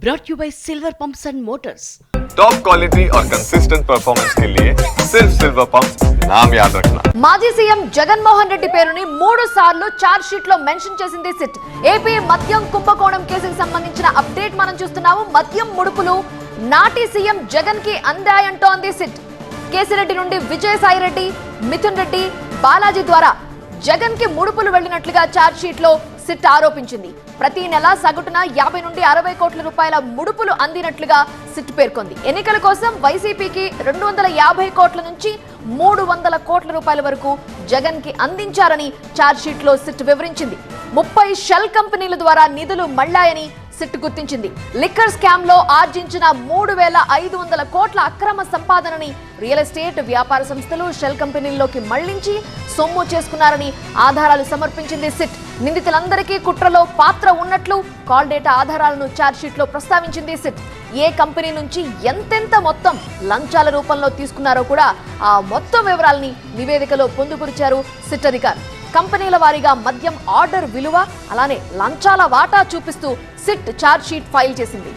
brought you by Silver Pumps and Motors. Top quality और consistent performance के लिए सिर्फ सिल्वर पंप नाम याद रखना మాజీ సీఎం జగన్మోహన్ రెడ్డి పేరుని మూడు సార్లు చార్జ్ షీట్ లో మెన్షన్ చేసింది సిట్ ఏపీ మద్యం కుంభకోణం కేసుకు సంబంధించిన అప్డేట్ మనం చూస్తున్నాము మద్యం ముడుపులు నాటి సీఎం జగన్ కి అందాయంటోంది సిట్ కేసిరెడ్డి నుండి విజయసాయి రెడ్డి మిథున్ రెడ్డి బాలాజీ ద్వారా జగన్ కి ముడుపులు వెళ్లినట్లుగా చార్జ్ షీట్ లో సిట్ ఆరోపించింది. ప్రతి నెల సగటున యాభై నుండి అరవై కోట్ల రూపాయల ముడుపులు అందినట్లుగా సిట్ పేర్కొంది. ఎన్నికల కోసం వైసీపీకి రెండు వందల యాభై కోట్ల నుంచి మూడు వందల కోట్ల రూపాయల వరకు జగన్కి అందించారని చార్జ్షీట్లో సిట్ వివరించింది. ముప్పై షెల్ కంపెనీల ద్వారా నిధులు మళ్ళాయని సిట్ గుర్తించింది. లిక్కర్ స్కామ్లో ఆర్జించిన మూడు వేల ఐదు వందల కోట్ల అక్రమ సంపాదనని రియల్ ఎస్టేట్ వ్యాపార సంస్థలు షెల్ కంపెనీల్లోకి మళ్ళించి సొమ్ము చేసుకున్నారని ఆధారాలు సమర్పించింది సిట్. నిందితులందరికీ కుట్రలో పాత్ర ఉన్నట్లు కాల్ డేటా ఆధారాలను చార్జ్షీట్లో ప్రస్తావించింది సిట్. ఏ కంపెనీ నుంచి ఎంతెంత మొత్తం లంచాల రూపంలో తీసుకున్నారో కూడా ఆ మొత్తం వివరాల్ని నివేదికలో పొందుపరిచారు సిట్ అధికార్. కంపెనీల వారీగా మద్యం ఆర్డర్ విలువ అలానే లంచాల వాటా చూపిస్తూ సిట్ చార్జ్షీట్ ఫైల్ చేసింది.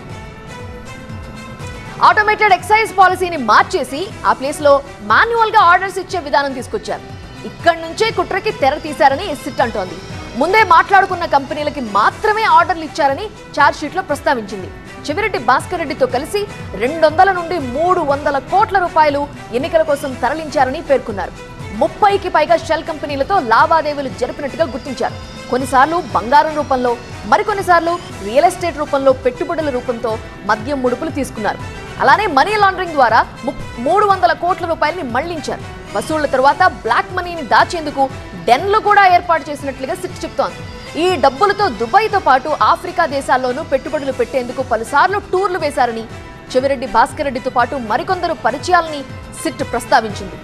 ఆటోమేటెడ్ ఎక్సైజ్ పాలసీని మార్చేసి ఆ ప్లేస్లో మాన్యువల్గా ఆర్డర్స్ ఇచ్చే విధానం తీసుకొచ్చారు. ఇక్కడి నుంచే కుట్రకి తెర తీశారని సిట్ అంటోంది. ముందే మాట్లాడుకున్న కంపెనీలకి మాత్రమే ఆర్డర్లు ఇచ్చారని చార్జ్షీట్లో ప్రస్తావించింది. చెవిరెడ్డి భాస్కర్ రెడ్డితో కలిసి రెండు వందల నుండి మూడు వందల కోట్ల రూపాయలు ఎన్నికల కోసం తరలించారని పేర్కొన్నారు. ముప్పైకి పైగా షెల్ కంపెనీలతో లావాదేవీలు జరిపినట్టుగా గుర్తించారు. కొన్నిసార్లు బంగారం రూపంలో మరికొన్నిసార్లు రియల్ ఎస్టేట్ రూపంలో పెట్టుబడుల రూపంతో మద్యం ముడుపులు తీసుకున్నారు. అలానే మనీ లాండరింగ్ ద్వారా మూడు వందల కోట్ల రూపాయలని మళ్ళించారు. వసూళ్ళ తర్వాత బ్లాక్ మనీని దాచేందుకు డెన్లు కూడా ఏర్పాటు చేసినట్లుగా సిట్ చెప్తోంది. ఈ డబ్బులతో దుబాయ్తో పాటు ఆఫ్రికా దేశాల్లోనూ పెట్టుబడులు పెట్టేందుకు పలుసార్లు టూర్లు వేశారని చెవిరెడ్డి భాస్కర్ రెడ్డితో పాటు మరికొందరు పరిచయాలని సిట్ ప్రస్తావించింది.